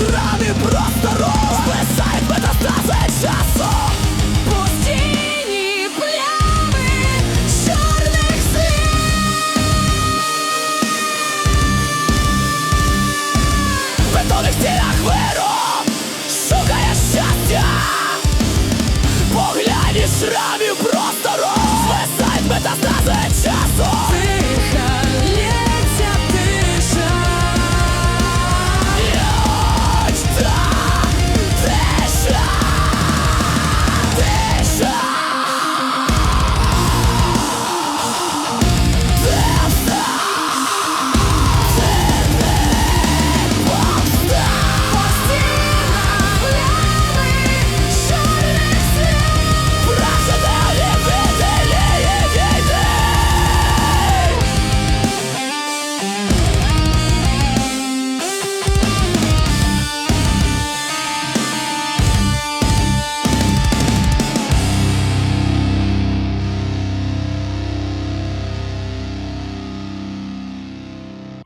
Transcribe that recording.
рани просто ров Сплесають метастази часом Пустіні плями чорних слів. В бетонних стінах шукає щастя. Поглянь шрамів